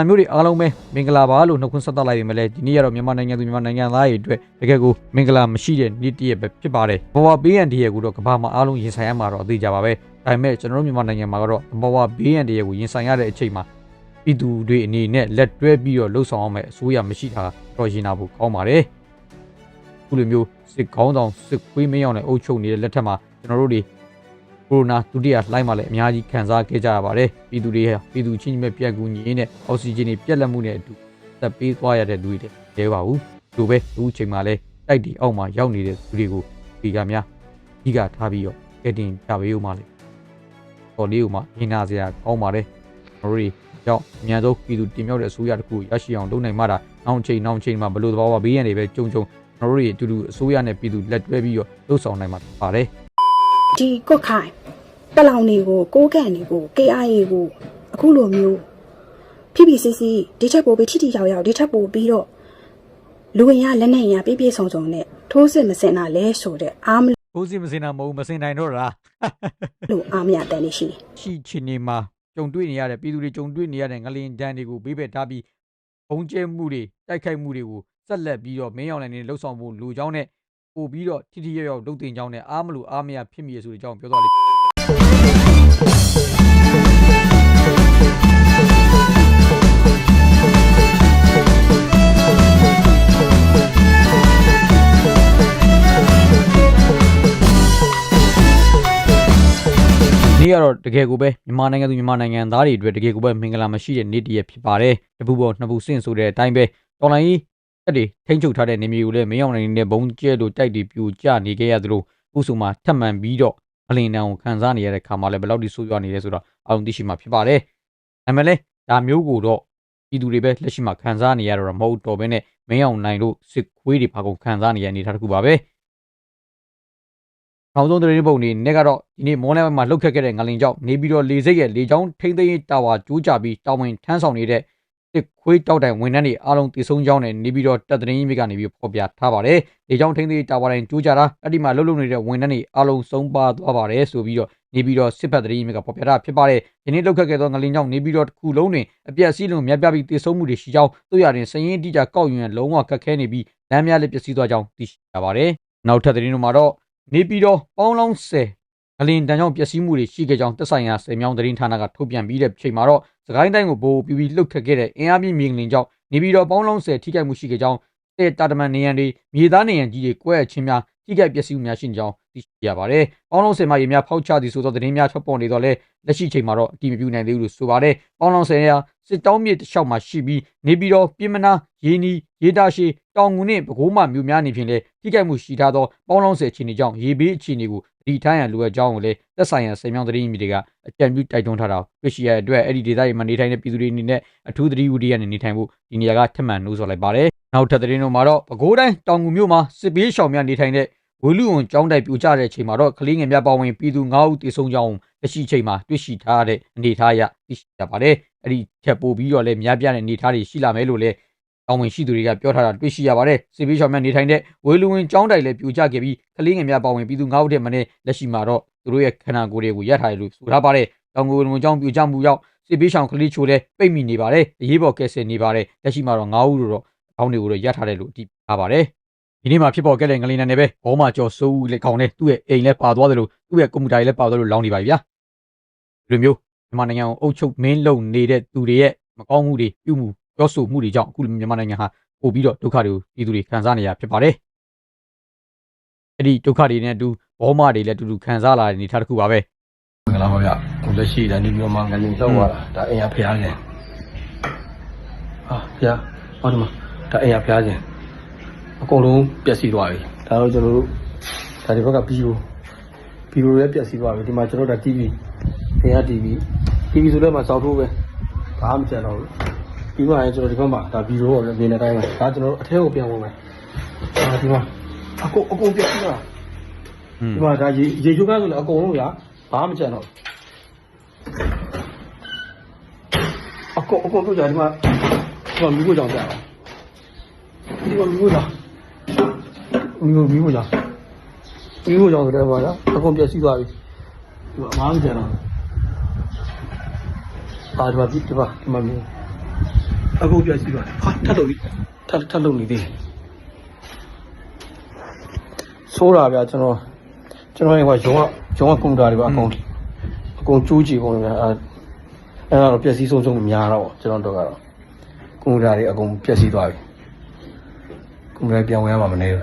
အမျိုးတွေအားလုံးပဲမင်္ဂလာပါလို့နှုတ်ခွန်းဆက်သလိုက်ပြီမလဲဒီနေ့ကတော့မြန်မာနိုင်ငံသူမြန်မာနိုင်ငံသားတွေအတွက်တကယ်ကိုမင်္ဂလာမရှိတဲ့နေ့တစ်ရက်ပဲဖြစ်ပါတယ်ဘဝဘေးရန်တရက်ကိုတော့ကမ္ဘာမှာအားလုံးရင်ဆိုင်ရမှာတော့အသေးကြပါပဲဒါပေမဲ့ကျွန်တော်တို့မြန်မာနိုင်ငံမှာကတော့ဘဝဘေးရန်တရက်ကိုရင်ဆိုင်ရတဲ့အချိန်မှာပြည်သူတွေအနေနဲ့လက်တွဲပြီးတော့လှုပ်ဆောင်အောင်မဲ့အစိုးရမရှိတာတော့ရင်နာဖို့ကောင်းပါတယ်ခုလိုမျိုးစစ်ကောင်းဆောင်စစ်ခွေးမင်းအောင်နဲ့အုပ်ချုပ်နေတဲ့လက်ထက်မှာကျွန်တော်တို့တွေ ကိုရိုနာဒုတိယလှိုင်းမှာလည်းအများကြီးခံစားခဲ့ကြရပါတယ်ပြည်သူတွေဟာပြည်သူချင်းချင်းပဲပြက်ကူညီရင်းနဲ့အောက်ဆီဂျင်တွေပြက်လက်မှုနဲ့အတူသက်ပေးသွားရတဲ့လူတွေလည်းလဲပါဘူးဒီလိုပဲအခုချိန်မှာလည်းတိုက်တီအောက်မှာရောက်နေတဲ့လူတွေကိုဒီကများဒီကထားပြီးတော့ကတင်ကြပေးဦးမလဲတော်လေးဦးမှာညနာစရာကောင်းပါတယ်ကျွန်တော်တို့ကြောင့်အများဆုံးပြည်သူတင်မြောက်တဲ့အစိုးရတစ်ခုရရှိအောင်လုပ်နိုင်မှတာနောက်ချိန်နောက်ချိန်မှာဘလို့သဘောပါဘေးရန်တွေပဲကြုံကြုံကျွန်တော်တို့တွေအတူတူအစိုးရနဲ့ပြည်သူလက်တွဲပြီးတော့လှုပ်ဆောင်နိုင်မှာဖြစ်ပါတယ် ဒီကွက်ခိုင်ပလောင်တွေကိုကိုးကန်တွေကို KIA ကိုအခုလိုမျိုးဖိဖိစီစီဒီချက်ပို့ပြီးထိထိရောက်ရောက်ဒီချက်ပို့ပြီးတော့လူဝင်ရလက်နဲ့ရပြည့်ပြည့်စုံစုံနဲ့ထိုးစစ်မစင်တာလဲဆိုတဲ့အားမကိုယ်စီမစင်တာမဟုတ်ဘူးမစင်နိုင်တော့တာလို့အားမရတဲ့နေရှိတယ်ရှိချင်နေမှာကြုံတွေ့နေရတဲ့ပြည်သူတွေကြုံတွေ့နေရတဲ့ငလင်တန်းတွေကိုဘေးဘက်ထားပြီးဘုံကျဲမှုတွေတိုက်ခိုက်မှုတွေကိုဆက်လက်ပြီးတော့မင်းအောင်လှိုင်နေလှုပ်ဆောင်ဖို့လူကြောင်းနဲ့ ပို့ပြီးတော့ထိထိရောက်ရောက်လုပ်တင်ကြောင်းနဲ့အားမလို့အားမရဖြစ်မိရဆိုတဲ့အကြောင်းပြောသွားလိမ့်မယ်နေ့ကတော့တကယ်ကိုပဲမြန်မာနိုင်ငံသူမြန်မာနိုင်ငံသားတွေအတွက်တကယ်ကိုပဲမင်္ဂလာမရှိတဲ့နေ့တစ်ရက်ဖြစ်ပါတယ်တပူပေါ်နှစ်ပူစင့်ဆိုတဲ့အတိုင်းပဲတော်လိုင်းကြီး တက်တွေထိမ့်ချုပ်ထားတဲ့နေမျိုးကိုလည်းမင်းအောင်နိုင်တဲ့ဘုံကျဲလိုတိုက်တွေပြိုကျနေခဲ့ရသလိုအခုဆိုမှထပ်မံပြီးတော့အလင်းတန်းကိုခံစားနေရတဲ့ခါမှလည်းဘယ်လောက်ထိဆိုးရွားနေလဲဆိုတော့အအောင်သိရှိမှာဖြစ်ပါတယ်ဒါပေမဲ့လည်းဒါမျိုးကိုတော့ပြည်သူတွေပဲလက်ရှိမှာခံစားနေရတော့မဟုတ်တော့ဘဲနဲ့မင်းအောင်နိုင်တို့စစ်ခွေးတွေဘာကုန်ခံစားနေရအနေထားတစ်ခုပါပဲနောက်ဆုံးသတင်းပုံတွေနဲ့ကတော့ဒီနေ့မော်လမှာလှုပ်ခတ်ခဲ့တဲ့ငလင်ကြောင့်နေပြီးတော့လေစိတ်ရဲ့လေချောင်းထိမ့်သိမ်းရေးတာဝါကျိုးကြပြီးတာဝန်ထမ်းဆောင်နေတဲ့ တစ်ခွေးတောက်တိုင်ဝန်ထမ်းတွေအားလုံးတည်ဆုံကြောင်းနဲ့နေပြီးတော့တပ်သတင်းကြီးမြစ်ကနေပြီးဖော်ပြထားပါတယ်။လေချောင်းထိမ့်သိမ်းရေးတာဝါတိုင်ကျိုးကြတာအဲ့ဒီမှာလှုပ်လှုပ်နေတဲ့ဝန်ထမ်းတွေအားလုံးဆုံးပါသွားပါတယ်ဆိုပြီးတော့နေပြီးတော့စစ်ဖက်သတင်းကြီးမြစ်ကဖော်ပြတာဖြစ်ပါတယ်။ဒီနေ့လှုပ်ခတ်ခဲ့သောငလင်ကြောင့်နေပြီးတော့တစ်ခုလုံးတွင်အပြက်စီးလုံးမြတ်ပြပြီးတည်ဆုံမှုတွေရှိကြောင်းတို့ရရင်စရင်တိကျကောက်ယူရင်လုံးဝခက်ခဲနေပြီးလမ်းများလည်းပျက်စီးသွားကြောင်းသိရှိရပါတယ်။နောက်ထပ်သတင်းတွေမှာတော့နေပြည်တော်ပေါင်းလောင်းဆယ်အလင်တန်ကြောင့်ပျက်စီးမှုတွေရှိခဲ့ကြောင်းသက်ဆိုင်ရာဆယ်မြောင်းသတင်းဌာနကထုတ်ပြန်ပြီးတဲ့ချိန်မှာတော့ စကိုင်းတိုင်းကိုဘိုးပြီးပြီးလှုပ်ခတ်ခဲ့တဲ့အင်အားပြင်းမြေငလင်ကြောင့်နေပြည်တော်ပေါင်းလောင်းဆယ်ထိခိုက်မှုရှိခဲ့ကြောင်းတဲ့တာတမန်နေရန်တွေမြေသားနေရန်ကြီးတွေကွဲအချင်းများထိခိုက်ပျက်စီးမှုများရှိနေကြောင်း သိရှိရပါတယ်။ပေါင်းလောင်းဆယ်မှာရေများဖောက်ချသည်ဆိုသောသတင်းများထွက်ပေါ်နေတော့လဲလက်ရှိချိန်မှာတော့အတိမပြုနိုင်သေးဘူးလို့ဆိုပါတယ်။ပေါင်းလောင်းဆယ်ရာစစ်တောင်းမြေတစ်လျှောက်မှာရှိပြီးနေပြည်တော်ပြည်မနာရေနီရေတာရှိတောင်ငူနှင့်ပဲခူးမှမြို့များနေဖြင့်လဲထိခိုက်မှုရှိထားသောပေါင်းလောင်းဆယ်အခြေအနေကြောင့်ရေဘေးအခြေအနေကိုဒီထိုင်းရန်လိုအပ်ကြောင်းကိုလည်းသက်ဆိုင်ရာဆယ်မြောင်းသတင်းမြေတွေကအကြံပြုတိုက်တွန်းထားတာတွေ့ရှိရတဲ့အတွက်အဲ့ဒီဒေသတွေမှာနေထိုင်တဲ့ပြည်သူတွေအနေနဲ့အထူးသတိဝူဒီရနဲ့နေထိုင်ဖို့ဒီနေရာကထပ်မံနှိုးဆော်လိုက်ပါတယ်။နောက်ထပ်သတင်းတို့မှာတော့ပဲခူးတိုင်းတောင်ငူမြို့မှာစစ်ဘေးရှောင်များနေထိုင်တဲ့ ဝေလူဝန်ကျောင်းတိုက်ပြိုကျတဲ့အချိန်မှာတော့ကလေးငယ်များပါဝင်ပြည်သူ9ဦးတေဆုံးကြောင်းလက်ရှိအချိန်မှာတွေ့ရှိထားတဲ့အနေအထားအရသိရှိရပါတယ်။အဲ့ဒီထက်ပိုပြီးတော့လည်းများပြားတဲ့အနေအထားတွေရှိလာမယ်လို့လည်းတောင်းဝင်ရှိသူတွေကပြောထားတာတွေ့ရှိရပါတယ်။စစ်ဘေးရှောင်များနေထိုင်တဲ့ဝေလူဝန်ကျောင်းတိုက်လည်းပြိုကျခဲ့ပြီးကလေးငယ်များပါဝင်ပြည်သူ9ဦးတဲ့မနေ့လက်ရှိမှာတော့သူတို့ရဲ့ခန္ဓာကိုယ်တွေကိုရပ်ထားတယ်လို့ဆိုထားပါတယ်။တောင်ငူဝန်ကျောင်းပြိုကျမှုရောက်စစ်ဘေးရှောင်ကလေးချိုလည်းပိတ်မိနေပါတယ်။အရေးပေါ်ကယ်ဆယ်နေပါတယ်။လက်ရှိမှာတော့9ဦးလို့တော့ခေါင်းတွေကိုတော့ရပ်ထားတယ်လို့အတည်ပြုထားပါတယ်။ ဒီနေ့မှာဖြစ်ပေါ်ခဲ့တဲ့ငလင်နံနဲ့ပဲဘောမာကျော်စိုးဦးလက်ကောင်နဲ့သူ့ရဲ့အိမ်လည်းပါသွားတယ်လို့သူ့ရဲ့ကွန်ပျူတာကြီးလည်းပါသွားလို့လောင်းနေပါပြီဗျာဒီလိုမျိုးမြန်မာနိုင်ငံကိုအုပ်ချုပ်မင်းလုံနေတဲ့သူတွေရဲ့မကောင်းမှုတွေပြုမှုပြောဆိုမှုတွေကြောင့်အခုမြန်မာနိုင်ငံဟာပို့ပြီးတော့ဒုက္ခတွေကိုပြည်သူတွေခံစားနေရဖြစ်ပါတယ်အဲ့ဒီဒုက္ခတွေနဲ့အတူဘောမာတွေလည်းအတူတူခံစားလာတဲ့အနေအထားတစ်ခုပါပဲမင်္ဂလာပါဗျဟိုလက်ရှိဒါနေပြီးတော့မှငလင်လောက်သွားတာဒါအိမ်ရဖျားခြင်းဟာဖျားဟောဒီမှာဒါအိမ်ရဖျားခြင်း အကုန်လုံးပျက်စီးသွားပြီဒါတော့ကျွန်တော်တို့ဒါဒီဘက်ကဘီယိုဘီယိုလည်းပျက်စီးသွားပြီဒီမှာကျွန်တော်တို့ဒါ TV အိမ်ရ TV TV ဆိုတော့မှစောက်ထိုးပဲဘာမှမကျန်တော့ဘူးပြီးမှရင်ကျွန်တော်ဒီဘက်မှာဒါဘီယိုတော့မြင်တဲ့အတိုင်းပဲဒါကျွန်တော်တို့အထဲကိုပြန်ဝင်မယ်ဒါဒီမှာအကုန်အကုန်ပျက်စီးသွားอืมဒီမှာဒါရေရေချိုးကန်းဆိုလည်းအကုန်လုံးရဘာမှမကျန်တော့ဘူးအကုန်အကုန်တို့ကြဒီမှာဒီမှာမီးကိုကြောင်ပြတာဒီမှာမီးကိုကြောင် မီးကိုမီးကိုကြောင်မီးကိုကြောင်ဆိုတဲ့ဘာလဲအကုန်ပြည့်စည်သွားပြီဒီမှာဘာမှမကျန်တော့ဘူးအာဒီမှာဒီမှာဒီမှာမီးအကုန်ပြည့်စည်သွားဟာထပ်လို့ထပ်ထပ်လို့နေသေးတယ်ဆိုးတာဗျာကျွန်တော်ကျွန်တော်ကရုံးကရုံးကကွန်ပျူတာတွေပါအကုန်အကုန်ကျိုးကြည့်ကုန်တယ်ဗျာအဲအဲ့တော့ပျက်စီးဆုံးဆုံးများတော့ကျွန်တော်တို့ကတော့ကွန်ပျူတာတွေအကုန်ပျက်စီးသွားပြီ ကွန်ပျူတာပြန်ဝင်ရမှာမနေဘူး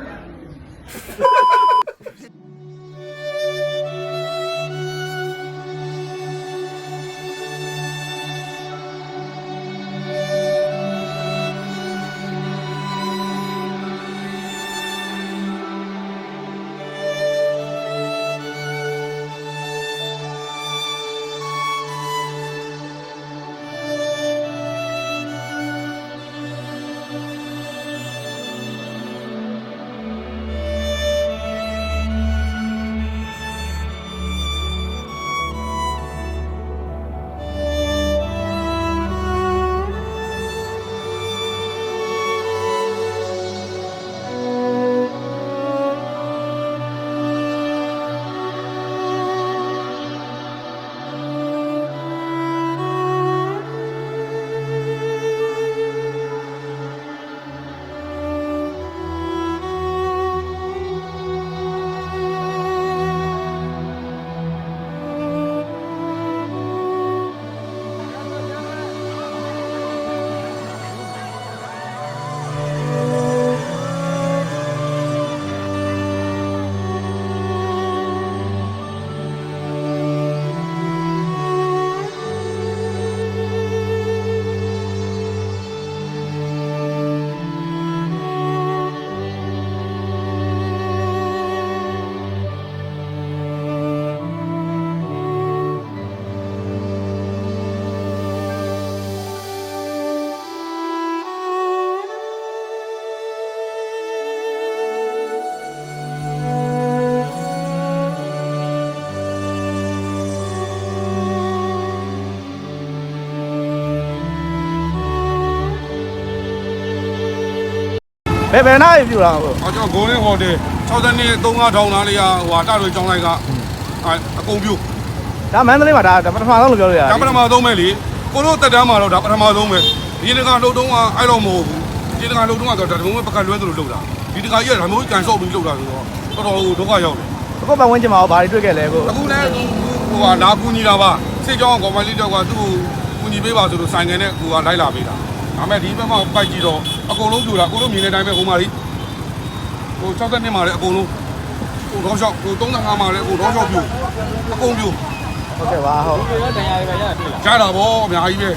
ဘယ်ဘယ်နာပြူလာဟို။အော်ကျွန်တော်ဂိုးလင်းဟိုတယ်60နှစ်3ထောင်သားလေးကဟိုဟာတရွေကျောင်းလိုက်ကအာအကုန်ပြို့ဒါမန္တလေးမှာဒါဒါပထမဆုံးလို့ပြောလို့ရတယ်ဒါပထမဆုံးပဲလေကိုတို့တက်တန်းမှာတော့ဒါပထမဆုံးပဲဒီတကလှုပ်တုံးကအဲ့လိုမဟုတ်ဘူးဒီတကလှုပ်တုံးကတော့ဒါတကုံးပဲပကတ်လွဲသလိုလှုပ်တာဒီတကကြီးကဒါမျိုးကန်ဆော့ပြီးလှုပ်တာဆိုတော့တော်တော်ဒုက္ခရောက်တယ်အခုပတ်ဝန်းကျင်မှာဘာတွေတွေ့ခဲ့လဲကိုအခုလည်းဟိုဟာနာကူညီတာပါစေကျောင်းကောင်မလေးတော့ကသူ့ကိုကူညီပေးပါဆိုလို့ဆိုင်ကနေကူကလိုက်လာပေးတာ ဒါမဲ့ဒီဘက်မှာပိုက်ကြည့်တော့အကုန်လုံးပြိုတာကိုတို့မြင်တဲ့အတိုင်းပဲဟိုမှာလေဟို60နှစ်မှာလည်းအကုန်လုံးဟိုတော့ရှောက်ဟို35မှာလည်းဟိုတော့ရှောက်ပြိုအကုန်ပြိုဟုတ်ကဲ့ပါဟုတ်ကြားတာဗောအများကြီးပဲ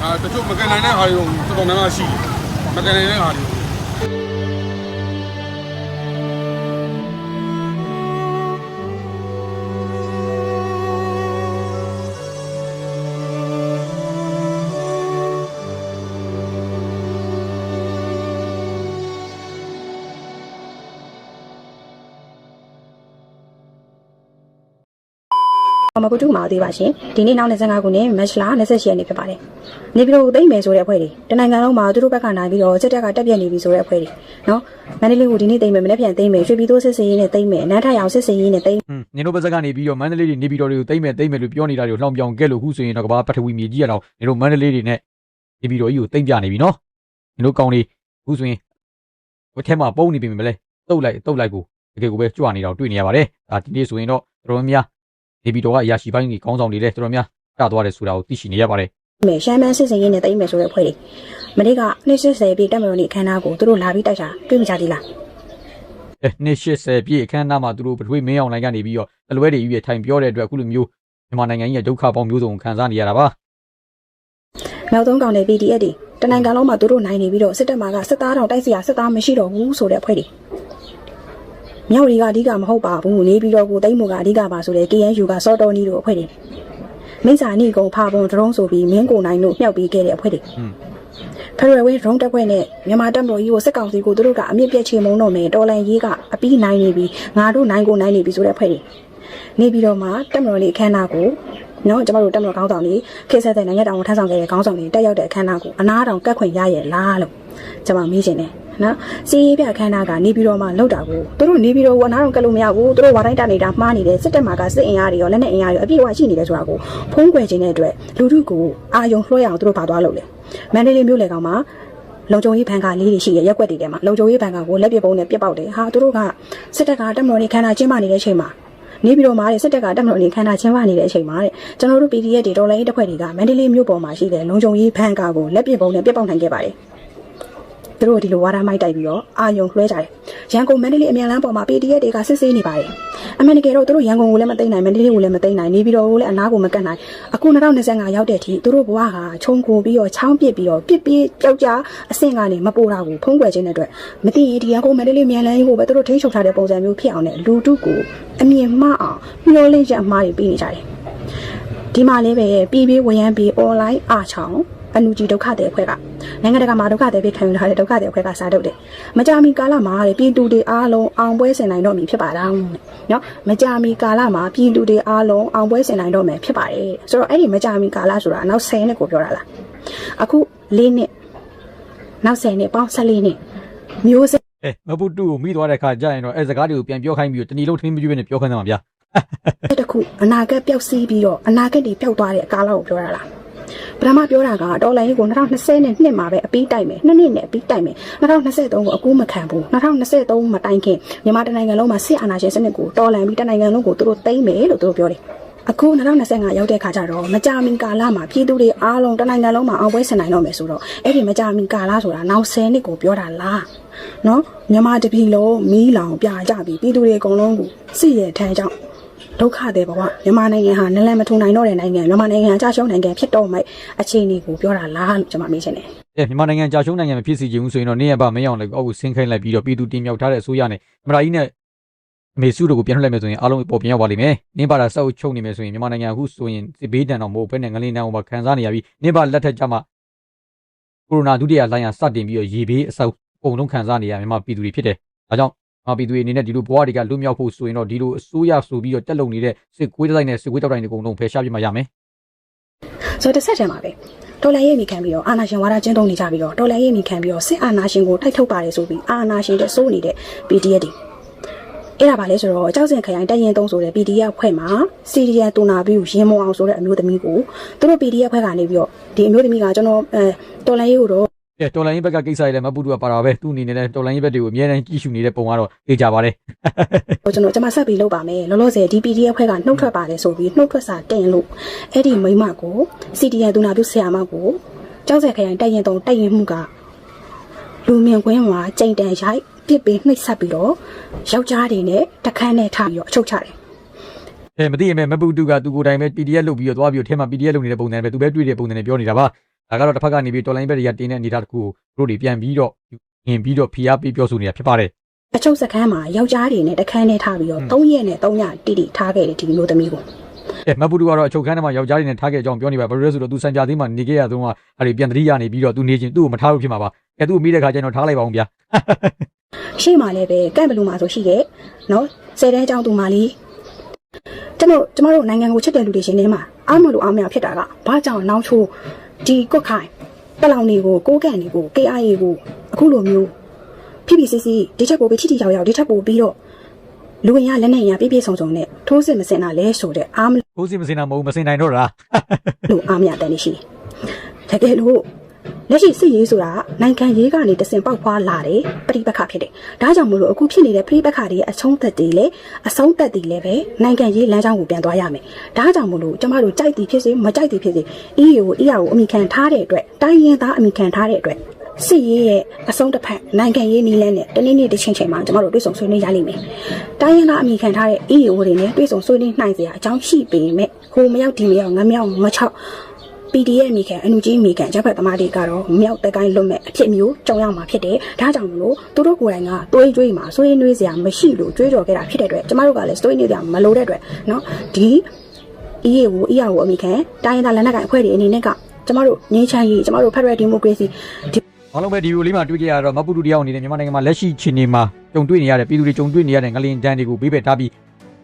အာတချို့မကန်နိုင်တဲ့ဟာတွေတော်တော်များများရှိတယ်မကန်နိုင်တဲ့ဟာတွေ မကုတုမှာသေးပါရှင်ဒီနေ့နောက်25ခုနှစ်မတ်လ28ရက်နေ့ဖြစ်ပါတယ်နေပြည်တော်ကိုသိမ့်မယ်ဆိုတဲ့အဖွဲ့တွေတနိုင်ငံလုံးမှာသူတို့ဘက်ကနိုင်ပြီးတော့စစ်တပ်ကတက်ပြက်နေပြီဆိုတဲ့အဖွဲ့တွေနော်မန္တလေးကိုဒီနေ့သိမ့်မယ်မနေ့ပြန်သိမ့်မယ်ရွှေပြည်သိုးစစ်စင်ရေးနဲ့သိမ့်မယ်နန်းထရောင်စစ်စင်ရေးနဲ့သိမ့်ဟွန်းနင်တို့ဘက်စကနေပြီးတော့မန္တလေးတွေနေပြီးတော့တွေကိုတိမ့်မယ်တိမ့်မယ်လို့ပြောနေတာတွေကိုလှောင်ပြောင်ခဲ့လို့ခုဆိုရင်တော့ကဘာပထဝီမြေကြီးရတော့နင်တို့မန္တလေးတွေနဲ့နေပြီးတော့ကြီးကိုတိမ့်ပြနေပြီနော်နင်တို့ကောင်းလေးခုဆိုရင်ဝက်ထဲမှာပုံနေပြီမလဲတုတ်လိုက်တုတ်လိုက်ကိုတကယ်ကိုပဲကြွနေတော့တွေ့နေရပါတယ်ဒါဒီနေ့ဆိုရင်တော့တော်တော်များ နေပြီးတော့ကအရာရှိပိုင်းကြီးကောင်းဆောင်တွေလည်းတော်တော်များတသွားတယ်ဆိုတာကိုသိရှိနေရပါတယ်မယ်ရှမ်းမန်းစစ်စင်ရေးနဲ့သိမ့်မယ်ဆိုတဲ့အဖွဲ့တွေမနေ့က280ပြည့်တက်မတော်နေ့အခမ်းအနားကိုသူတို့လာပြီးတိုက်တာတွေ့မကြသေးလားအဲနှစ်80ပြည့်အခမ်းအနားမှာသူတို့ပထဝီမင်းအောင်လိုင်းကနေပြီးတော့တလွဲတွေကြီးပြထိုင်ပြောတဲ့အတွက်အခုလိုမျိုးမြန်မာနိုင်ငံကြီးရဲ့ဒုက္ခပေါင်းမျိုးစုံကိုခံစားနေရတာပါနောက်သုံးကောင်တဲ့ PDF တွေတနိုင်ငံလုံးမှာသူတို့နိုင်နေပြီးတော့စစ်တပ်မှာကစစ်သားတောင်တိုက်စီရစစ်သားမရှိတော့ဘူးဆိုတဲ့အဖွဲ့တွေ မြောက်ရီကအဓိကမဟုတ်ပါဘူးနေပြီးတော့ကိုသိမ့်မှုကအဓိကပါဆိုတဲ့ KNU ကစောတော်နီတို့အဖွဲ့တွေမိစ္ဆာနီကုံဖာပုံဒရုံးဆိုပြီးမင်းကိုနိုင်တို့မြှောက်ပြီးခဲ့တဲ့အဖွဲ့တွေอืมဖရယ်ဝဲဒရုံးတက်ဖွဲ့နဲ့မြန်မာတပ်မတော်ကြီးကိုစစ်ကောင်စီကိုသူတို့ကအမြင့်ပြည့်ချေမုံတော့မယ်တော်လန်ရေးကအပြီးနိုင်နေပြီငါတို့နိုင်ကိုနိုင်နေပြီဆိုတဲ့အဖွဲ့တွေနေပြီးတော့မှတပ်မတော်လေးအခမ်းအနားကိုနော်ကျမတို့တက်မတော်ခေါင်းဆောင်လေးခေတ်ဆက်တဲ့နိုင်ငံတော်ဝန်ထမ်းဆောင်ခဲ့တဲ့ခေါင်းဆောင်လေးတက်ရောက်တဲ့အခမ်းအနားကိုအနားတောင်ကတ်ခွင့်ရရဲ့လားလို့ကျမမေးချင်တယ် နော်စီးရေးပြခန်းသားကနေပြီးတော့မှလောက်တာကိုသူတို့နေပြီးတော့ဝနာတော့ကက်လို့မရဘူးသူတို့ဝါတိုင်းတာနေတာမှားနေတယ်စစ်တပ်မှာကစစ်အင်အားတွေရောလက်နက်အင်အားတွေရောအပြည့်အဝရှိနေတယ်ဆိုတာကိုဖုံးကွယ်ခြင်းတဲ့အတွက်လူထုကိုအာယုံလွှဲအောင်သူတို့ပါသွားလို့လေမန္တလေးမြို့လေကောင်မှာလုံခြုံရေးဘဏ်ကလေးတွေရှိရရက်ွက်တွေထဲမှာလုံခြုံရေးဘဏ်ကကိုလက်ပစ်ပုံးနဲ့ပြစ်ပေါက်တယ်ဟာသူတို့ကစစ်တပ်ကတက်မတော်နေခန်းသားကျင်းပနေတဲ့အချိန်မှာနေပြီးတော့မှတဲ့စစ်တပ်ကတက်မတော်နေခန်းသားကျင်းပနေတဲ့အချိန်မှာတဲ့ကျွန်တော်တို့ PDF တွေတော်လိုင်းတပ်ဖွဲ့တွေကမန္တလေးမြို့ပေါ်မှာရှိတဲ့လုံခြုံရေးဘဏ်ကကိုလက်ပစ်ပုံးနဲ့ပြစ်ပေါက်နိုင်ခဲ့ပါတယ် သူတို့ဒီလိုဝါဒမိုက်တိုက်ပြီးတော့အာယုံလွှဲကြတယ်။ရန်ကုန်မန္တလေးအမြန်လမ်းပေါ်မှာ PDF တွေကစစ်ဆေးနေပါတယ်။အမှန်တကယ်တော့သူတို့ရန်ကုန်ကိုလည်းမသိမ်းနိုင်မန္တလေးကိုလည်းမသိမ်းနိုင်နေပြီးတော့လည်းအနားကိုမကတ်နိုင်။အခု2025ရောက်တဲ့အထိသူတို့ဘဝဟာခြုံကိုပြီးတော့ချောင်းပစ်ပြီးတော့ပစ်ပြီးပျောက်ကြားအဆင့်ကနေမပိုတာကိုဖုံးကွယ်ခြင်းတဲ့အတွက်မသိရင်ဒီရန်ကုန်မန္တလေးမြန်လမ်းကြီးကိုပဲသူတို့ထိန်းချုပ်ထားတဲ့ပုံစံမျိုးဖြစ်အောင်နဲ့လူတုကိုအမြင်မှားအောင်မျှော်လင့်ချက်အမှားတွေပေးနေကြတယ်။ဒီမှာလည်းပဲပြည်ပြည်ဝရမ်းပြည် online အားချောင်း အနုကြီးဒုက္ခတဲ့အဖွဲ့ကနိုင်ငံတကာမှာဒုက္ခတဲ့ပြည်ခံယူထားတဲ့ဒုက္ခတဲ့အဖွဲ့ကစားထုတ်တယ်။မကြာမီကာလမှာတဲ့ပြည်သူတွေအားလုံးအောင်ပွဲဆင်နိုင်တော့မည်ဖြစ်ပါတော့တဲ့။နော်မကြာမီကာလမှာပြည်သူတွေအားလုံးအောင်ပွဲဆင်နိုင်တော့မယ်ဖြစ်ပါတယ်။ဆိုတော့အဲ့ဒီမကြာမီကာလဆိုတာနောက်10နှစ်ကိုပြောတာလား။အခု၄နှစ်နောက်10နှစ်ပေါင်း14နှစ်မျိုးဆက်အဲမပူတူကိုမိသွားတဲ့ခါကြာရင်တော့အဲစကားတွေကိုပြန်ပြောခိုင်းပြီးတော့တဏီလုံးထင်းမကျွေးနဲ့ပြောခိုင်းတယ်မှာဗျာတစ်ခုအနာဂတ်ပျောက်စီးပြီးတော့အနာဂတ်တွေပျောက်သွားတဲ့ကာလကိုပြောတာလား ပထမပြောတာကဒေါ်လာကြီးကို2020နဲ့နှစ်မှာပဲအပြီးတိုက်မယ်နှစ်နှစ်နဲ့အပြီးတိုက်မယ်2023ကိုအကူမခံဘူး2023မတိုင်ခင်မြန်မာတိုင်းနိုင်ငံလုံးမှာစစ်အာဏာရှင်စနစ်ကိုတော်လှန်ပြီးတိုင်းနိုင်ငံလုံးကိုသူတို့သိမ်းမယ်လို့သူတို့ပြောတယ်အခု2025ရောက်တဲ့ခါကျတော့မကြာမီကာလမှာပြည်သူတွေအားလုံးတိုင်းနိုင်ငံလုံးမှာအောင်ပွဲဆင်နိုင်တော့မယ်ဆိုတော့အဲ့ဒီမကြာမီကာလဆိုတာနောက်10နှစ်ကိုပြောတာလားနော်မြန်မာတပြည်လုံးမီးလောင်ပြကြပြီးပြည်သူတွေအကုန်လုံးကိုစစ်ရဲထမ်းကြောင့် ဒုက္ခတဲ့ဘဝမြန်မာနိုင်ငံဟာနလန်မထုံနိုင်တော့တဲ့နိုင်ငံမြန်မာနိုင်ငံအကြရှုံးနိုင်ငံဖြစ်တော့မှအခြေအနေကိုပြောတာလားလို့ကျွန်မမေးချင်တယ်အဲမြန်မာနိုင်ငံကြာရှုံးနိုင်ငံမဖြစ်စီချင်ဘူးဆိုရင်တော့နေရပါမရောက်လည်းအောက်ကိုဆင်းခိုင်းလိုက်ပြီးတော့ပြည်သူတင်မြောက်ထားတဲ့အစိုးရနဲ့မရာကြီးနဲ့အမေစုတို့ကိုပြန်ထုတ်လိုက်မယ်ဆိုရင်အားလုံးပေါ်ပြန်ရောက်ပါလိမ့်မယ်။နင်းပါတာစောက်ချုပ်နေမယ်ဆိုရင်မြန်မာနိုင်ငံအခုဆိုရင်စစ်ဘေးတန်တော့မဟုတ်ဘဲနဲ့ငလင်းတန်းဟိုမှာခံစားနေရပြီးနင်းပါလက်ထက်ကြမှာကိုရိုနာဒုတိယလိုင်းရစတင်ပြီးတော့ရေဘေးအဆောက်အုံလုံးခံစားနေရမြန်မာပြည်သူတွေဖြစ်တယ်။ဒါကြောင့် မြန်မာပြည်သူတွေအနေနဲ့ဒီလိုဘဝတွေကလွတ်မြောက်ဖို့ဆိုရင်တော့ဒီလိုအစိုးရဆိုပြီးတော့တက်လုံနေတဲ့စစ်ကွေးတိုင်းနဲ့စစ်ကွေးတောက်တိုင်းတွေအကုန်လုံးဖယ်ရှားပြမှာရမယ်ဆိုတော့တစ်ဆက်တည်းမှာပဲတော်လန်ရေးမိခံပြီးတော့အာနာရှင်ဝါဒကျင်းသုံးနေကြပြီးတော့တော်လန်ရေးမိခံပြီးတော့စစ်အာနာရှင်ကိုတိုက်ထုတ်ပါတယ်ဆိုပြီးအာနာရှင်တဲ့စိုးနေတဲ့ PDF တွေအဲ့ဒါပါလဲဆိုတော့ကြောက်စင်ခရိုင်တက်ရင်သုံးဆိုတဲ့ PDF ဖွဲ့မှာစီရီယံတူနာပြီးရင်မောအောင်ဆိုတဲ့အမျိုးသမီးကိုသူတို့ PDF ဖွဲ့ကနေပြီးတော့ဒီအမျိုးသမီးကကျွန်တော်အဲတော်လန်ရေးကိုတော့။ အဲတော်လိုင်းဘက်ကကိစ္စတွေလည်းမပူတူကပါတာပဲသူ့အနေနဲ့လည်းတော်လိုင်းဘက်တွေကိုအများအားကြည့်ရှုနေတဲ့ပုံကတော့သိကြပါတယ်ဟိုကျွန်တော်ကျွန်မဆက်ပြီးလုပ်ပါမယ်လောလောဆယ်ဒီ PDF ဖွဲ့ကနှုတ်ထွက်ပါတယ်ဆိုပြီးနှုတ်ထွက်စာတင်လို့အဲ့ဒီမိမကို CDN သူနာပြုဆရာမကိုကြောက်စက်ခရိုင်တိုက်ရင်တုံတိုက်ရင်မှုကလူမြင်ကွင်းမှာကြိမ်တန်ရိုက်ပြစ်ပေးနှိပ်ဆက်ပြီးတော့ယောက်ျားတွေနဲ့တခန်းနဲ့ထားပြီးတော့အချုပ်ချတယ်။အဲမသိရင်ပဲမပူတူကသူကိုယ်တိုင်ပဲ PDF လုပ်ပြီးတော့သွားပြီးတော့ထဲမှာ PDF လုပ်နေတဲ့ပုံစံပဲသူပဲတွေ့တဲ့ပုံစံနဲ့ပြောနေတာပါ။ ဒါကတော့တစ်ဖက်ကနေပြီးတော်လိုင်းဘက်တွေကတင်းတဲ့အနေအထားတစ်ခုကိုသူတို့တွေပြန်ပြီးတော့ရင်ပြီးတော့ဖိအားပေးပြောဆိုနေတာဖြစ်ပါတယ်အချုပ်စခန်းမှာယောက်ျားတွေနဲ့တခန်းနဲ့ထားပြီးတော့၃ရက်နဲ့၃ညတိတိထားခဲ့တယ်ဒီမျိုးသမီးကို။အဲမပူတူကတော့အချုပ်ခန်းထဲမှာယောက်ျားတွေနဲ့ထားခဲ့အကြောင်းပြောနေပါဘာလို့လဲဆိုတော့သူစံပြသေးမှနေခဲ့ရသုံးကအဲ့ဒီပြန်တတိယနေပြီးတော့သူနေချင်းသူ့ကိုမထားလို့ဖြစ်မှာပါ။အဲသူ့ကိုမိတဲ့ခါကျရင်တော့ထားလိုက်ပါအောင်ဗျာရှေ့မှာလည်းပဲကန့်ဘလူးမှာဆိုရှိတယ်နော်ဆယ်တန်းကျောင်းသူမလေးကျွန်တော်ကျမတို့နိုင်ငံကိုချစ်တဲ့လူတွေရှင်နေမှာအားမလို့အားမရဖြစ်တာကဘာကြောင့်နောက်ချိုး ဒီကွက်ခိုင်ပလောင်တွေကိုကိုးကန်တွေကို KIA ကိုအခုလိုမျိုး PPCC ဒီချက်ပိုပြီးထိထိရောက်ရောက်ဒီချက်ပိုပြီးတော့လူဝင်ရလက်နဲ့ရပြည့်ပြည့်စုံစုံနဲ့ထိုးစစ်မစင်တာလဲဆိုတဲ့အားမ။ကိုယ်စီမစင်တာမဟုတ်ဘူးမစင်နိုင်တော့တာလို့အားမရတဲ့နေရှိတယ်တကယ်လို့ လက်ရှိစစ်ရေးဆိုတာနိုင်ငံရေးကနေတစင်ပေါက်ဖွာလာတယ်ပြိပက္ခဖြစ်တယ်ဒါကြောင့်မို့လို့အခုဖြစ်နေတဲ့ပြိပက္ခတွေရဲ့အဆုံးသက်တွေလည်းအဆုံးသက်တွေလည်းပဲနိုင်ငံရေးလမ်းကြောင်းကိုပြန်သွားရမယ်ဒါကြောင့်မို့လို့ကျမတို့ကြိုက်သည်ဖြစ်စေမကြိုက်သည်ဖြစ်စေ EU ကို EU ကိုအမိခံထားတဲ့အတွက်တိုင်းရင်းသားအမိခံထားတဲ့အတွက်စစ်ရေးရဲ့အဆုံးတစ်ဖက်နိုင်ငံရေးနည်းလမ်းနဲ့တနေ့နေ့တစ်ချိန်ချိန်မှာကျမတို့တွေ့ဆုံဆွေးနွေးရလိမ့်မယ်။တိုင်းရင်းသားအမိခံထားတဲ့ EU တွေနဲ့တွေ့ဆုံဆွေးနွေးနိုင်စရာအကြောင်းရှိပေမဲ့ဟိုမရောက်ဒီမရောက်ငမြောက်မချောက် PDF မိခံအနုကြီးမိခံဂျပတ်သမားတွေကတော့မြောက်တကိုင်းလွတ်မဲ့အဖြစ်မျိုးကြောင်ရမှာဖြစ်တယ်။ဒါကြောင့်မလို့သူတို့ကိုယ်တိုင်ကတွေးကြွေးမှာဆွေးနွေးစရာမရှိလို့ကြွေးကြော်ခဲ့တာဖြစ်တဲ့အတွက်ကျမတို့ကလည်းဆွေးနွေးကြမလို့တဲ့အတွက်เนาะဒီ EA ကို EA ကိုအမိခံတိုင်းရင်းသားလက်နက်ကိုင်အဖွဲ့တွေအနေနဲ့ကကျမတို့ငြိမ်းချမ်းရေးကျမတို့ Federal Democracy ။အားလုံးပဲဒီလိုလေးမှာတွေ့ကြရတော့မပူတူတယောက်အနေနဲ့မြန်မာနိုင်ငံမှာလက်ရှိခြေနေမှာကြုံတွေ့နေရတဲ့ပြည်သူတွေကြုံတွေ့နေရတဲ့ငလင်တန်းတွေကိုဘေးပယ်ထားပြီး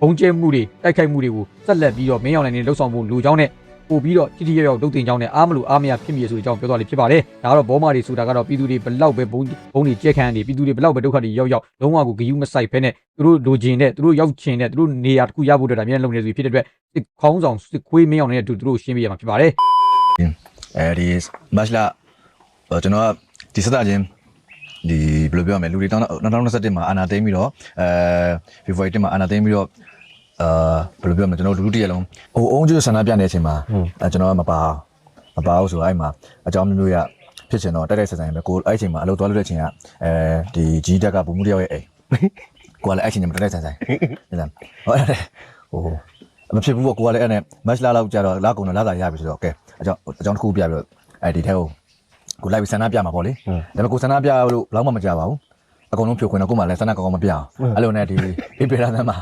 ဘုံကျဲမှုတွေတိုက်ခိုက်မှုတွေကိုဆက်လက်ပြီးတော့မင်းအောင်လှိုင်နေလှုပ်ဆောင်မှုလူကြောင်းနဲ့ ပို့ပြီးတော့တိတိယောက်ယောက်ဒုတ်တင်ကြောင်းနဲ့အားမလို့အားမရဖြစ်မြေဆိုတဲ့အကြောင်းပြောသွားလိမ့်ဖြစ်ပါတယ်ဒါကတော့ဘောမာတွေဆိုတာကတော့ပြည်သူတွေဘလောက်ပဲဘုံဘုံတွေကြက်ခံနေပြည်သူတွေဘလောက်ပဲဒုက္ခတွေရောက်ရောက်လုံးဝကိုဂယုမဆိုင်ဖဲနဲ့သူတို့လိုချင်တဲ့သူတို့ရောက်ချင်တဲ့သူတို့နေရာတစ်ခုရဖို့အတွက်ဒါမြန်လုံနေဆိုဖြစ်တဲ့အတွက်စစ်ခေါင်းဆောင်စစ်ခွေးမင်းအောင်နဲ့အတူသူတို့ရှင်းပြရမှာဖြစ်ပါတယ်အဲဒီမတ်လာဟိုကျွန်တော်ကဒီစတာချင်းဒီဘယ်လိုပြောရမလဲလူတွေတောင်း2021မှာအာနာသိမ်းပြီးတော့အဲ February 10မှာအာနာသိမ်းပြီးတော့ အာဘယ်လိုပြောမလဲကျွန်တော်တို့လူတစ်ရက်လုံးဟိုအုံးကျဆန္ဒပြနေတဲ့အချိန်မှာအဲကျွန်တော်ကမပါမပါဘူးဆိုတော့အဲ့မှာအကြောင်းမျိုးမျိုးရဖြစ်ချင်တော့တိုက်တိုက်ဆက်ဆိုင်ပဲကိုအဲ့အချိန်မှာအလုပ်သွားလုပ်တဲ့အချိန်ကအဲဒီဂျီတက်ကဘုံမှုတယောက်ရဲ့အိမ်ကိုကလည်းအဲ့အချိန်မှာတိုက်တိုက်ဆက်ဆိုင်ဟုတ်လားဟောအဲ့ဒါဟိုမဖြစ်ဘူးပေါ့ကိုကလည်းအဲ့နဲ့ match လာလောက်ကြတော့လာကုန်တော့လာတာရပြီဆိုတော့ okay အကြောင်းအကြောင်းတစ်ခုပြပြီးတော့အဲဒီထဲကိုကိုလိုက်ပြီးဆန္ဒပြမှာပေါ့လေဒါပေမဲ့ကိုဆန္ဒပြလို့ဘယ်တော့မှမကြပါဘူး အကုန်လုံးဖြိုခွင်းတော့ကိုမှလည်းဆန္ဒကောင်းကောင်းမပြအောင်အဲ့လိုနဲ့ဒီအေပီရာသမ်းမှာ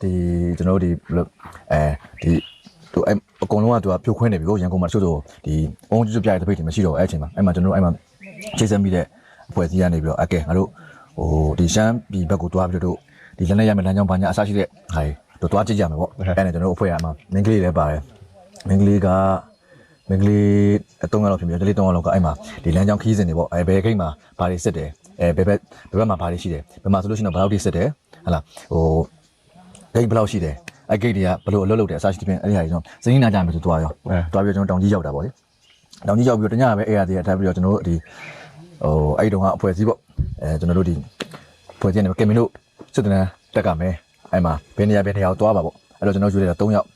ဒီကျွန်တော်တို့ဒီဘယ်လိုအဲဒီသူအဲ့အကုန်လုံးကသူကဖြိုခွင်းနေပြီကိုရန်ကုန်မှာတချို့ဆိုဒီအုံးကျွတ်ပြရတဲ့တပိတ်တွေမရှိတော့အဲ့အချိန်မှာအဲ့မှာကျွန်တော်တို့အဲ့မှာချိတ်ဆက်မိတဲ့အဖွဲ့အစည်းကနေပြီးတော့အကဲငါတို့ဟိုဒီရှမ်းပြည်ဘက်ကိုတွားပြီးတော့ဒီလက်နဲ့ရမယ်လမ်းကြောင်းဘာညာအစရှိတဲ့ဟာတို့တွားကြည့်ကြမယ်ပေါ့အဲ့နဲ့ကျွန်တော်တို့အဖွဲ့ကမှမင်းကလေးလည်းပါတယ်မင်းကလေးကမင်္ဂလေးအတုံးကတော့ဖြစ်ပြီးတော့ဒီလေးတုံးကတော့ကအဲ့မှာဒီလမ်းကြောင်းခီးစဉ်တွေပေါ့အဲဘယ်ဂိတ်မှာဘာတွေစစ်တယ် အဲဘယ်ဘက်ဘယ်ဘက်မှာဘာတွေရှိတယ်ဘယ်မှာဆိုလို့ရှိရင်တော့ဘယ်လောက်ထိစစ်တယ်ဟလာဟိုဂိတ်ဘယ်လောက်ရှိတယ်အဲဂိတ်တွေကဘယ်လိုအလုပ်လုပ်တယ်အစားရှိတဲ့အဲ့ဒီဟာတွေကျွန်တော်စင်းနာကြမယ်ဆိုတွားရောတွားပြီးတော့ကျွန်တော်တောင်ကြီးရောက်တာပေါ့လေတောင်ကြီးရောက်ပြီးတော့တညပဲအဲ့ရသေးတယ်ထားပြီးတော့ကျွန်တော်တို့ဒီဟိုအဲ့ဒီတုန်းကအဖွဲ့အစည်းပေါ့အဲကျွန်တော်တို့ဒီအဖွဲ့အစည်းနေကင်မင်းတို့စစ်တနန်းတက်ကမယ်အဲ့မှာဘယ်နေရာဘယ်နေရာကိုတွားပါပေါ့အဲ့တော့ကျွန်တော်ယူလိုက်တာ3ယောက်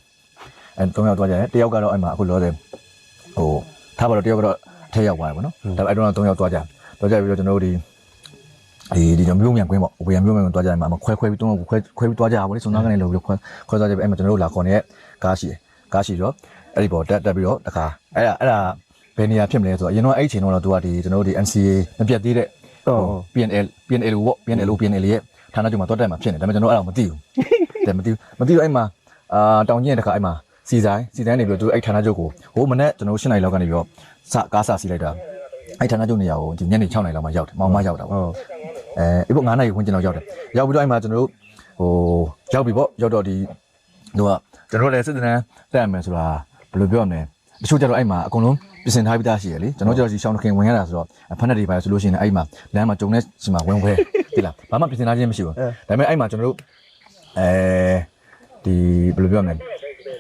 အဲ3ယောက်တွားကြတယ်တယောက်ကတော့အဲ့မှာအခုလောတယ်ဟိုထားပါတော့တယောက်ကတော့အထက်ရောက်သွားတယ်ဗောနော်ဒါပေမဲ့အဲ့တော့၃ယောက်သွားကြသွားကြပြီးတော့ကျွန်တော်တို့ဒီ ဒီဒီတော့မြို့မြန်ကွင်းပေါ့ဝေယံမြို့မြန်ကွင်းသွားကြတယ်မှာခွဲခွဲပြီး၃ယောက်ခွဲခွဲပြီးသွားကြတာဗောလေစုံသားကနေလို့ပြီးခွဲခွဲသွားကြပြီးအဲ့မှာကျွန်တော်တို့လာခေါ်နေတဲ့ကားရှိတယ်ကားရှိတော့အဲ့ဒီပေါ်တက်တက်ပြီးတော့တခါအဲ့ဒါအဲ့ဒါဘယ်နေရာဖြစ်မလဲဆိုတော့အရင်တော့အဲ့ဒီအချိန်တော့သူကဒီကျွန်တော်တို့ဒီ MCA မပြတ်သေးတဲ့ PNL PNL ပေါ့ PNL PNL ရဲ့ဌာနချုပ်မှာတော့တက်မှာဖြစ်နေဒါပေမဲ့ကျွန်တော်အဲ့ဒါမသိဘူးတဲ့မသိဘူးမသိဘူးအဲ့မှာအာတောင်ကြီးရဲ့တခါအဲ့မှာစီဆိုင်စီဆိုင်နေပြီးတော့သူအဲ့ဌာနချုပ်ကိုဟိုမနေ့ကျွန်တော်၈နိုင်လောက်ကနေပြီးတော့စကားစစီလိုက်တာအဲ့ဌာနချုပ်နေရာကိုဒီညနေ6နိုင်လောက်မှရောက်တယ်မောင်မရောက်တာပေါ့ အဲအေးပေါ့9နိုင်ဝန်းကျင်လောက်ရောက်တယ်ရောက်ပြီးတော့အဲ့မှာကျွန်တော်တို့ဟိုရောက်ပြီပေါ့ရောက်တော့ဒီတို့ကကျွန်တော်လည်းစစ်တမ်းတက်ရမယ်ဆိုတာဘယ်လိုပြောရမလဲတချို့ကျတော့အဲ့မှာအကုန်လုံးပြင်ဆင်ထားပြီးသားရှိရလေကျွန်တော်ကျတော့ဒီရှောင်းခင်ဝင်ရတာဆိုတော့ဖက်နက်တွေပါဆိုလို့ရှိရင်အဲ့မှာလမ်းမှာကြုံနေစီမှာဝင်ခွဲတိလားဘာမှပြင်ဆင်ထားခြင်းမရှိဘူးဒါပေမဲ့အဲ့မှာကျွန်တော်တို့အဲဒီဘယ်လိုပြောရမလဲ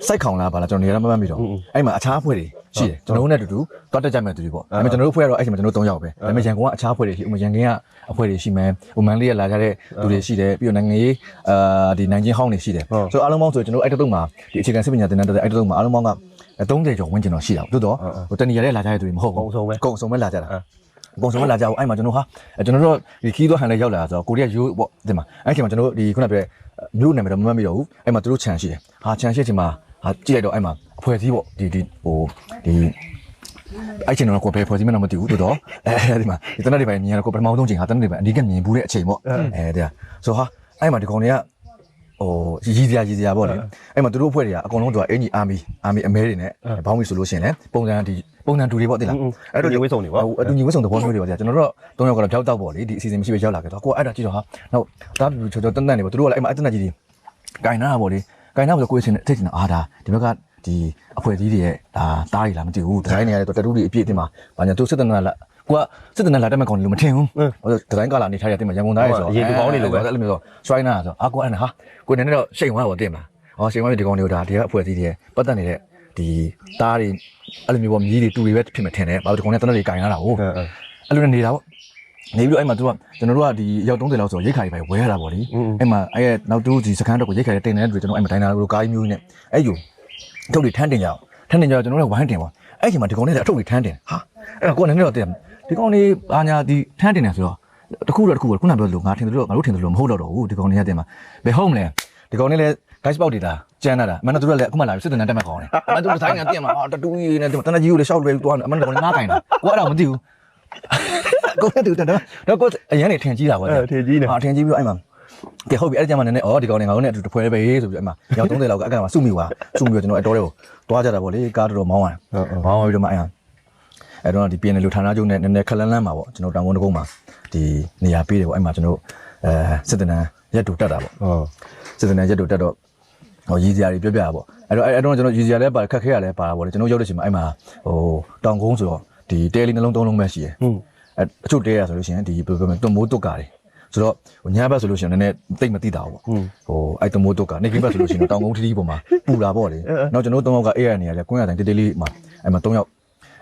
စိုက်ခေါင်လားဘာလားကျွန်တော်နေရာမမှတ်မိတော့အဲ့မှာအခြားအဖွဲ့တွေ ရှိတယ်ကျွန်တော်တို့နဲ့အတူတူတွားတက်ကြမဲ့သူတွေပေါ့ဒါပေမဲ့ကျွန်တော်တို့အဖွဲ့ကတော့အဲ့ချိန်မှာကျွန်တော်တို့၃ယောက်ပဲဒါပေမဲ့ရန်ကုန်ကအခြားအဖွဲ့တွေရှိဥပမာရန်ကင်းကအဖွဲ့တွေရှိမယ်ဟိုမန်လေးကလာကြတဲ့သူတွေရှိတယ်ပြီးတော့နိုင်ငံရေးအာဒီနိုင်ချင်းဟောင်းတွေရှိတယ်ဆိုတော့အားလုံးပေါင်းဆိုကျွန်တော်တို့အဲ့တုံးမှာဒီအခြေခံစစ်ပညာသင်တန်းတက်တဲ့အဲ့တုံးမှာအားလုံးပေါင်းက30ကျော်ဝန်းကျင်တော့ရှိတာပေါ့တိုးတော့ဟိုတဏီရတဲ့လာကြတဲ့သူတွေမဟုတ်ဘူးပုံစုံပဲကုံစုံပဲလာကြတာပုံစုံပဲလာကြဘူးအဲ့မှာကျွန်တော်ဟာကျွန်တော်တို့ဒီခီးသွားဟန်လေးရောက်လာဆိုတော့ကိုရီးယားရိုးပေါ့ဒီမှာအဲ့ချိန်မှာကျွန်တော်တို့ဒီခုနကပြောမြို့နာမည်တော့မမှတ်မိတော့ဘူးအဲ့မှာသူတို့ခြံရှိတယ်ဟာခြံရှိချိန်မှာ ဟာကြည့်လိုက်တော့အဲ့မှာအဖွဲစည်းပေါ့ဒီဒီဟိုဒီအဲ့ချိန်တော့ကိုယ်ပဲဖွဲ့စည်းမှတော့မသိဘူးတိုးတော့အဲဒီမှာဒီတနက်တွေပဲမြင်ရတော့ကိုပထမဆုံးချိန်ဟာတနက်တွေပဲအဓိကမြင်ဘူးတဲ့အချိန်ပေါ့အဲဒီကဆိုဟာအဲ့မှာဒီကောင်တွေကဟိုရည်စရာရည်စရာပေါ့လေအဲ့မှာသူတို့အဖွဲ့တွေကအကုန်လုံးသူကအင်ကြီးအာမီအာမီအမဲတွေနဲ့ဘောင်းမီဆိုလို့ရှိရင်လည်းပုံစံဒီပုံစံတူတွေပေါ့တိလားအဲ့တော့ဒီဝိစုံတွေပေါ့ဟိုအတူညီဝတ်ဆောင်သဘောမျိုးတွေပါဗျာကျွန်တော်တို့တော့၃ယောက်ကတော့ကြောက်တော့ပေါ့လေဒီအစီအစဉ်မရှိပဲရောက်လာခဲ့တော့ကိုကအဲ့ဒါကြည့်တော့ဟာနောက်တားပြူချောချောတန်တန်နေပေါ့သူတို့ကလည်းအဲ့မှာအတန်တကြီးကြီးဂိုင်နာပေါ့လေ ဂိုင်နာဆိုကိုယ်ချင်းအထိတ်တင်အာဒါဒီဘက်ကဒီအဖွဲ့ကြီးတွေရဲ့ဒါတားရီလားမသိဘူးဒီဇိုင်းတွေရတယ်တူတွေအပြည့်အတင်မှာဘာညာသူစစ်တနာလာကိုကစစ်တနာလာတက်မဲ့ကောင်လို့မထင်ဘူးဟိုဒီဇိုင်းကလာနေထားရတဲ့မှာရန်ကုန်သားရဲ့ဆိုအဲ့လိုမျိုးဆိုစရိုင်းနာဆိုအာကိုအဲ့ဒါဟာကိုနည်းနည်းတော့ရှိန်သွားပါတင်မလားဟောရှိန်သွားပြီဒီကောင်တွေကဒါဒီကအဖွဲ့ကြီးတွေပတ်သက်နေတဲ့ဒီတားတွေအဲ့လိုမျိုးပေါ့မြည်တွေတူတွေပဲဖြစ်မှထင်တယ်ဘာလို့ဒီကောင်နဲ့တနက်တွေဂိုင်လာတာဟုတ်အဲ့လိုနဲ့နေတာပေါ့ နေပြီးတော့အဲ့မှာသူကကျွန်တော်တို့ကဒီရောက်30လောက်ဆိုရိတ်ခါကြီးပဲဝဲရတာပေါ့လေအဲ့မှာအဲ့ရဲ့နောက်တူးဒီစကန်တော့ကိုရိတ်ခါကြီးတင်နေတဲ့လူကျွန်တော်အဲ့မှာဒိုင်နာလိုကားကြီးမျိုးနဲ့အဲ့ယူထုတ်တွေထန်းတင်ကြအောင်ထန်းတင်ကြတော့ကျွန်တော်လည်းဝိုင်းတင်ပါအဲ့ချိန်မှာဒီကောင်လေးကအထုတ်တွေထန်းတင်ဟာအဲ့တော့ကိုယ်လည်းတော့တင်ဒီကောင်လေးအာညာဒီထန်းတင်နေဆိုတော့တခုတော့တခုပဲခုနပြောလို့ငါထင်တယ်လို့ငါတို့ထင်တယ်လို့မဟုတ်တော့ဘူးဒီကောင်လေးကတင်မှာဘယ်ဟုတ်မလဲဒီကောင်လေးလည်း guys ပေါက်နေတာကျန်လာတာအမှန်တော့သူတို့လည်းအခုမှလာပြီးစစ်တင်တက်မဲ့ခေါင်းတယ်အမှန်တို့တိုင်းကတင်မှာဟာတတူးကြီးနဲ့တနကြီးကိုလည်းရှောက်လွယ်သွားတယ်အမှန်တော့ငါးကင်တာကိုအဲ့ဒါမသိဘူး ကိုယ်ကတူတယ်တော့တော့ကိုအရင်နေထင်ကြီးတာပေါ့အဲထင်ကြီးနေဟာထင်ကြီးပြီးတော့အဲ့မှာကဲဟုတ်ပြီအဲ့ဒီကျမှနည်းနည်းဩဒီကောင်နေငါတို့နဲ့အတူတပွဲပဲဆိုပြီးအဲ့မှာရောက်30လောက်ကအဲ့ကမှာစုမိသွားစုမိတော့ကျွန်တော်အတော်လေးကိုတွားကြတာပေါ့လေကားတော်တော်မောင်းရတယ်မောင်းပြီးတော့မှအဲ့ဟာအဲ့တော့ဒီ PN လူဌာနချုပ်နဲ့နည်းနည်းခလန်းလန်းမှာပေါ့ကျွန်တော်တောင်ဝန်တကုန်းမှာဒီနေရာပေးတယ်ပေါ့အဲ့မှာကျွန်တော်အဲစစ်တနန်းရက်တူတက်တာပေါ့ဟုတ်စစ်တနန်းရက်တူတက်တော့ဟိုရည်စရာတွေပြောပြတာပေါ့အဲ့တော့အဲ့တော့ကျွန်တော်ရည်စရာလည်းပါခက်ခဲရလည်းပါတာပေါ့လေကျွန်တော်ရောက်တဲ့ချိန်မှာအဲ့မှာဟိုတောင်ကုန်းဆိုတော့ဒီတဲလေးနှလုံးသုံးလုံးပဲရှိရယ်ဟုတ် အဲ့အချို့တဲရဆိုလို့ရှိရင်ဒီဘယ်လိုပြောမလဲတွမိုးတုတ်ကာတွေဆိုတော့ဟိုညဘက်ဆိုလို့ရှိရင်နည်းနည်းတိတ်မတိတာဘူးပေါ့ဟုတ်ဟိုအဲ့တွမိုးတုတ်ကာနေကင်းဘက်ဆိုလို့ရှိရင်တော့တောင်ကုန်းထီးထီးပေါ်မှာပူလာပေါ့လေနောက်ကျွန်တော်တို့သုံးယောက်ကအေးရနေရတယ်ကွင်းရတိုင်းတေးတေးလေးမှာအဲ့မှာသုံးယောက်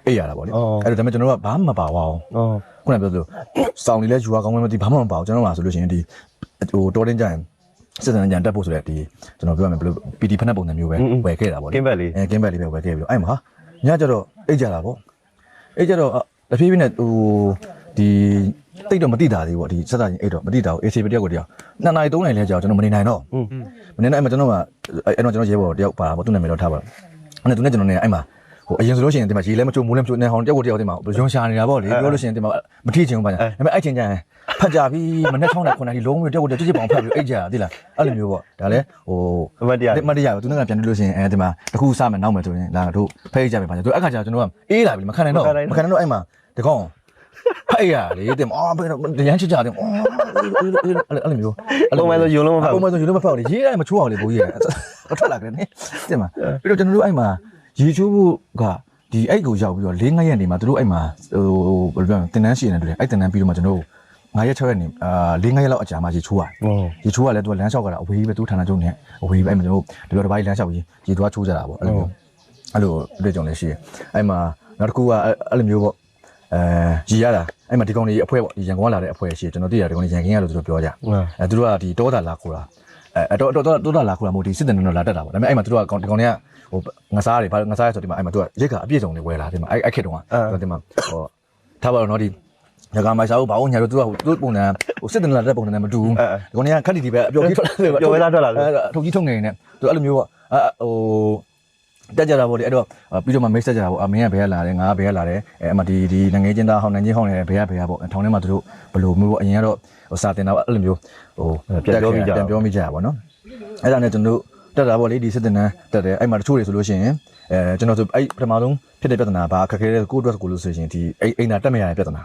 အေးရတာပေါ့လေအဲ့တော့ဒါပေမဲ့ကျွန်တော်တို့ကဘာမှမပါပါဘူးအော်ခုနကပြောသလိုစောင်းနေလဲယူရကောင်းမှမသိဘာမှမပါဘူးကျွန်တော်ကဆိုလို့ရှိရင်ဒီဟိုတော်တင်းကြရင်စစ်စံကြံတက်ဖို့ဆိုတဲ့ဒီကျွန်တော်ပြောရမယ်ဘယ်လို PD ဖက်နဲ့ပုံစံမျိုးပဲဝယ်ခဲ့တာပေါ့လေကင်းဘက်လေးအဲကင်းဘက်လေးပဲဝယ်ခဲ့ပြီးတော့အဲ့မှာဟာညကျတော့အိတ်ကြတာပေါ့အိတ်ကြတော့ တဖြည်းဖြည်းနဲ့ဟိုဒီတိတ်တော့မတိတာသေးပေါ့ဒီစက်တာချင်းအိတ်တော့မတိတာဘူး AC ပဲတယောက်ကိုတယောက်နှစ်နာရီသုံးနာရီလဲကြာကျွန်တော်မနေနိုင်တော့ဟုတ်မနေနိုင်အဲ့မှာကျွန်တော်ကအဲ့တော့ကျွန်တော်ရဲဘော်တယောက်ပါတာပေါ့သူ့နာမည်တော့ထားပါအဲ့သူနဲ့ကျွန်တော်နေအဲ့မှာဟိုအရင်ဆိုလို့ရှိရင်ဒီမှာရေလဲမချိုးမိုးလဲမချိုးနေဟောင်းတယောက်ကိုတယောက်ဒီမှာရုံရှာနေတာပေါ့လေပြောလို့ရှိရင်ဒီမှာမထိချင်ဘူးပါညာဒါပေမဲ့အဲ့ချင်းကျရင်ဖတ်ကြပြီမနေ့6နဲ့9နာရီလုံးဝတယောက်ကိုတယောက်ကြည့်ကြည့်ပေါင်ဖတ်ပြီးအိတ်ကြတာသိလားအဲ့လိုမျိုးပေါ့ဒါလဲဟိုအမတ်တရားဒီမတရားသူကပြန်လို့လို့ရှိရင်အဲဒီမှာတစ်ခုစမယ်နောက်မယ်ဆိုရင်လာတို့ဖဲကြမယ်ပါသူအခါကျကျွန်တော်ကအေးလာပြီမခံနိုင်တော့မခံနိုင်တော့အဲ့မှာ တကောင်ဖဲရလေတင်အော်ဘယ်တော့ရမ်းချစ်ကြတယ်အော်အဲ့လိုမျိုးပုံမှန်ဆိုယုံလုံးမဖောက်ပုံမှန်ဆိုယူလို့မဖောက်လေရေးရတယ်မချိုးအောင်လေဘိုးကြီးရထွက်လာကြတယ်နိတင်မှာပြီးတော့ကျွန်တော်တို့အဲ့မှာရေချိုးဖို့ကဒီအဲ့ကိုရောက်ပြီးတော့၄၅ရက်နေမှာတို့အဲ့မှာဟိုဘယ်လိုပြောလဲတင်တန်းရှိနေတယ်အဲ့တင်တန်းပြီးတော့မှကျွန်တော်တို့9ရက်6ရက်နေအာ၄၅ရက်လောက်အကြာမှရေချိုးရတယ်ဟုတ်ရေချိုးကလည်းသူကလမ်းလျှောက်ကြတာအဝေးကြီးပဲသူဌာနချုပ်နဲ့အဝေးကြီးပဲအဲ့မှာကျွန်တော်တို့ဒီလိုတစ်ပိုင်းလမ်းလျှောက်ကြီးရေသွားချိုးကြတာပေါ့အဲ့လိုမျိုးအဲ့လိုအတွေ့အကြုံလည်းရှိတယ်အဲ့မှာနောက်တစ်ခုကအဲ့လိုမျိုးပေါ့ အဲရေရတာအဲ့မှာဒီကောင်ကြီးအဖွဲပေါ့ဒီရန်ကုန်ကလာတဲ့အဖွဲရှိတယ်ကျွန်တော်သိရတယ်ဒီကောင်ကြီးရန်ကင်းရလို့သူတို့ပြောကြအဲသူတို့ကဒီတောတာလာခိုးတာအဲတော့တော့တော့တာလာခိုးတာမဟုတ်ဒီစစ်တင်တော့လာတက်တာပေါ့ဒါပေမဲ့အဲ့မှာသူတို့ကဒီကောင်တွေကဟိုငစားတွေဘာငစားရဆိုဒီမှာအဲ့မှာသူကရိတ်ကအပြည့်စုံတွေဝယ်လာဒီမှာအဲ့အဲ့ခက်တုန်းကဒီမှာဟိုထားပါတော့နော်ဒီညကမိုက်စားကိုဘာလို့ညာလို့သူကသူပုံစံဟိုစစ်တင်လာတဲ့ပုံစံနဲ့မတူဘူးဒီကောင်တွေကခက်တီတီပဲအပျော်ကြီးထွက်လာတယ်ပျော်ဝဲသားထွက်လာတယ်အဲထုတ်ကြီးထုတ်ငယ်နေသူအဲ့လိုမျိုးပေါ့အဲဟို တက်ကြတာပေါ့လေအဲ့တော့ပြီးတော့မှမိတ်ဆက်ကြတာပေါ့အမင်းကဘယ်ကလာတယ်ငါကဘယ်ကလာတယ်အဲအမဒီဒီငငယ်ချင်းသားဟောင်းနိုင်ချင်းဟောင်းနေတယ်ဘယ်ကဘယ်ကပေါ့ထောင်ထဲမှာသူတို့ဘယ်လိုမျိုးပေါ့အရင်ကတော့ဟိုစာတင်တာအဲ့လိုမျိုးဟိုပြန်ပြောမိကြတာပေါ့နော်အဲ့ဒါနဲ့ကျွန်တော်တက်တာပေါ့လေဒီစစ်တင်တန်းတက်တယ်အဲ့မှာတချို့တွေဆိုလို့ရှိရင်အဲကျွန်တော်ဆိုအဲ့ပထမဆုံးဖြစ်တဲ့ပြဿနာဘာခက်ခဲတဲ့ကိုယ့်အတွက်ကိုလို့ဆိုရင်ဒီအိမ်အိမ်သာတက်မရတဲ့ပြဿနာ